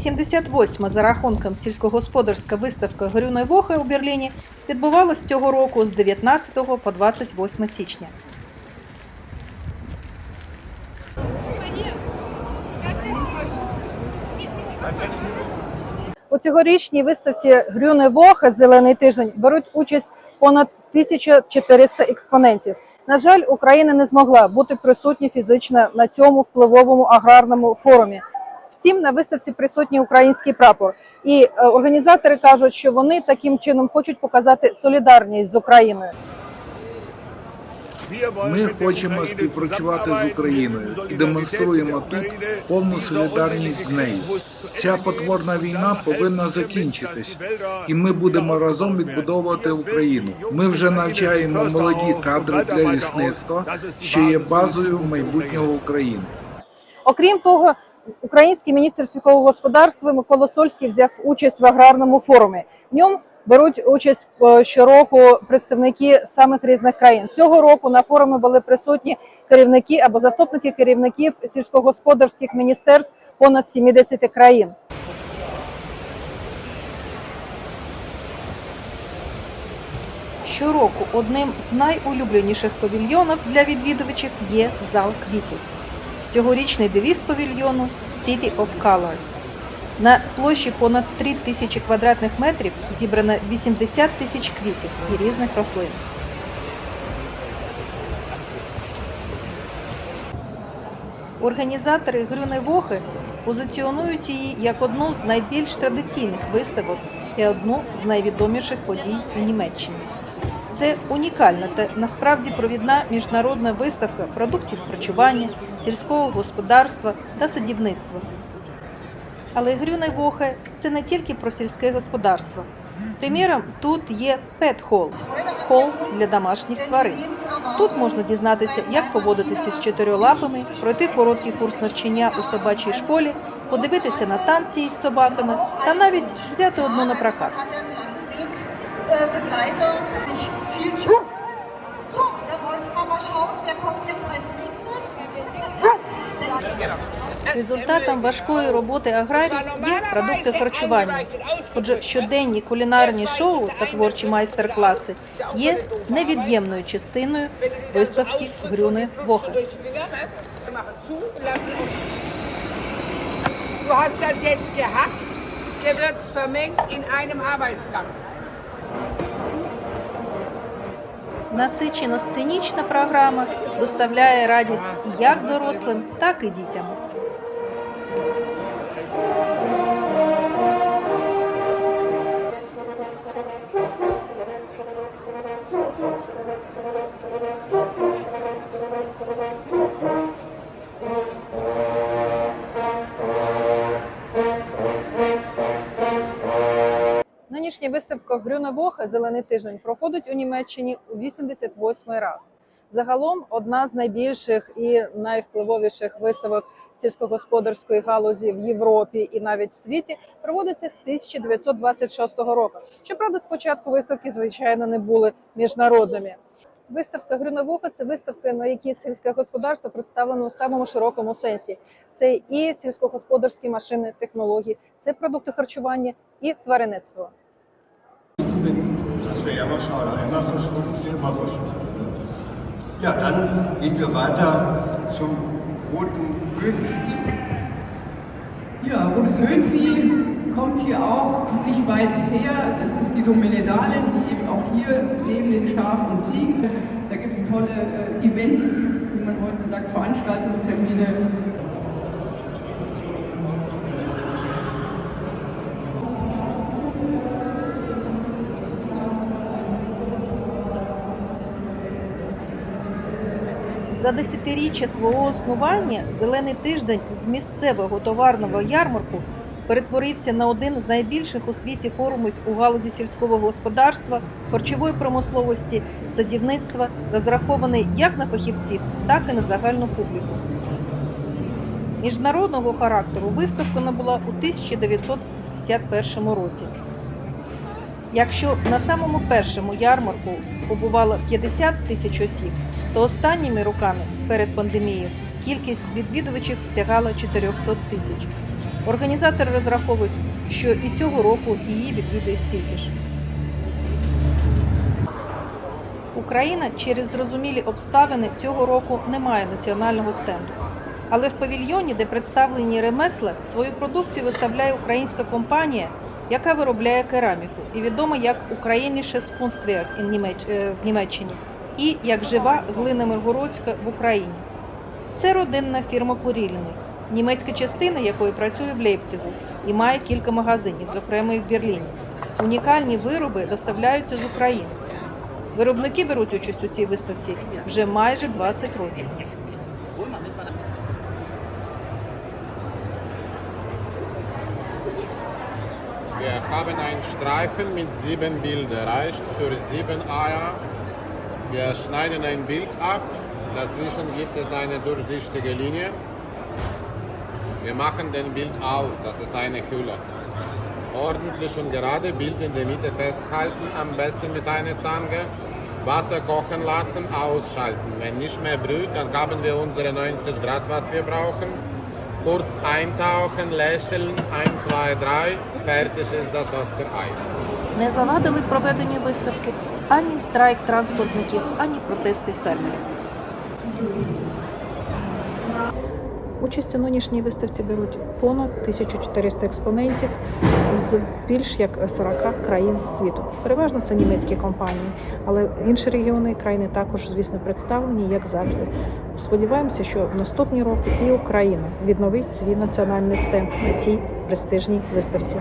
88 за рахунком сільськогосподарська виставка Грюної Вохи у Берліні відбувалась цього року з 19 по 28 січня. У цьогорічній виставці Грюни Воха Зелений тиждень беруть участь понад 1400 експонентів. На жаль, Україна не змогла бути присутня фізично на цьому впливовому аграрному форумі. Втім, на виставці присутній український прапор, і е, організатори кажуть, що вони таким чином хочуть показати солідарність з Україною. Ми хочемо співпрацювати з Україною і демонструємо тут повну солідарність з нею. Ця потворна війна повинна закінчитись, і ми будемо разом відбудовувати Україну. Ми вже навчаємо молоді кадри для лісництва, що є базою майбутнього України. Окрім того, український міністр сільського господарства Микола Сольський взяв участь в аграрному форумі. В ньому беруть участь е, щороку представники самих різних країн. Цього року на форумі були присутні керівники або заступники керівників сільськогосподарських міністерств понад 70 країн. Щороку одним з найулюбленіших павільйонів для відвідувачів є зал квітів. Цьогорічний девіз павільйону City of Colors. На площі понад 3 тисячі квадратних метрів зібрано 80 тисяч квітів і різних рослин. Організатори Грюни Вохи позиціонують її як одну з найбільш традиційних виставок і одну з найвідоміших подій у Німеччині. Це унікальна та насправді провідна міжнародна виставка продуктів харчування, сільського господарства та садівництва. Але Грюне Вохе це не тільки про сільське господарство. Приміром, тут є пет-хол – хол для домашніх тварин. Тут можна дізнатися, як поводитися з чотирьолапами, пройти короткий курс навчання у собачій школі, подивитися на танці із собаками та навіть взяти одну на прокат. Wegbegleiter. Viel Spaß. So, da wollen wir mal schauen, wer kommt jetzt als nächstes. Результатом важкої роботи аграрів є продукти харчування. Отже, щоденні кулінарні шоу та творчі майстер-класи є невід'ємною частиною виставки Грюни Вохи. Du hast das jetzt gehackt, wird vermengt in einem Arbeitsgang. Насичено сценічна програма доставляє радість як дорослим, так і дітям. Нинішня виставка Грюна Воха Зелений тиждень проходить у Німеччині у 88 раз. Загалом одна з найбільших і найвпливовіших виставок сільськогосподарської галузі в Європі і навіть в світі проводиться з 1926 року. Щоправда, спочатку виставки звичайно не були міжнародними. Виставка Грюновуха це виставка, на якій сільське господарство представлено у самому широкому сенсі. Це і сільськогосподарські машини, технології, це продукти харчування і тваринництво. Das wäre ja mal schade. Einmal verschwunden, viermal verschwunden. Ja, dann gehen wir weiter zum roten Höhenvieh. Ja, rotes Höhenvieh kommt hier auch nicht weit her. Das ist die Dominedalen, die eben auch hier neben den Schafen und Ziegen. Da gibt es tolle äh, Events, wie man heute sagt, Veranstaltungstermine. За десятиріччя свого основання зелений тиждень з місцевого товарного ярмарку перетворився на один з найбільших у світі форумів у галузі сільського господарства, харчової промисловості, садівництва, розрахований як на фахівців, так і на загальну публіку. Міжнародного характеру виставка набула у 1951 році. Якщо на самому першому ярмарку побувало 50 тисяч осіб, то останніми роками перед пандемією кількість відвідувачів сягала 400 тисяч. Організатори розраховують, що і цього року її відвідує стільки ж. Україна через зрозумілі обставини цього року не має національного стенду. Але в павільйоні, де представлені ремесла, свою продукцію виставляє українська компанія, яка виробляє кераміку і відома як Німеч- е, в Німеччині і як жива глина Миргородська в Україні. Це родинна фірма Курільний, німецька частина якої працює в Лейпцигу і має кілька магазинів, зокрема і в Берліні. Унікальні вироби доставляються з України. Виробники беруть участь у цій виставці вже майже 20 років. Wir haben einen Streifen mit sieben Bildern, reicht für sieben Eier. Wir schneiden ein Bild ab, dazwischen gibt es eine durchsichtige Linie. Wir machen den Bild auf, das ist eine Hülle. Ordentlich und gerade Bild in der Mitte festhalten, am besten mit einer Zange. Wasser kochen lassen, ausschalten. Wenn nicht mehr brüht, dann haben wir unsere 90 Grad, was wir brauchen. Kurz eintauchen, lächeln, 1, 2, 3, fertig ist das Oscar-Ei. Не завадили проведенню виставки ані страйк транспортників, ані протести фермерів. Участь у нинішній виставці беруть понад 1400 експонентів з більш як 40 країн світу. Переважно це німецькі компанії, але інші регіони країни також, звісно, представлені, як завжди. Сподіваємося, що в наступні роки і Україна відновить свій національний стенд на цій престижній виставці.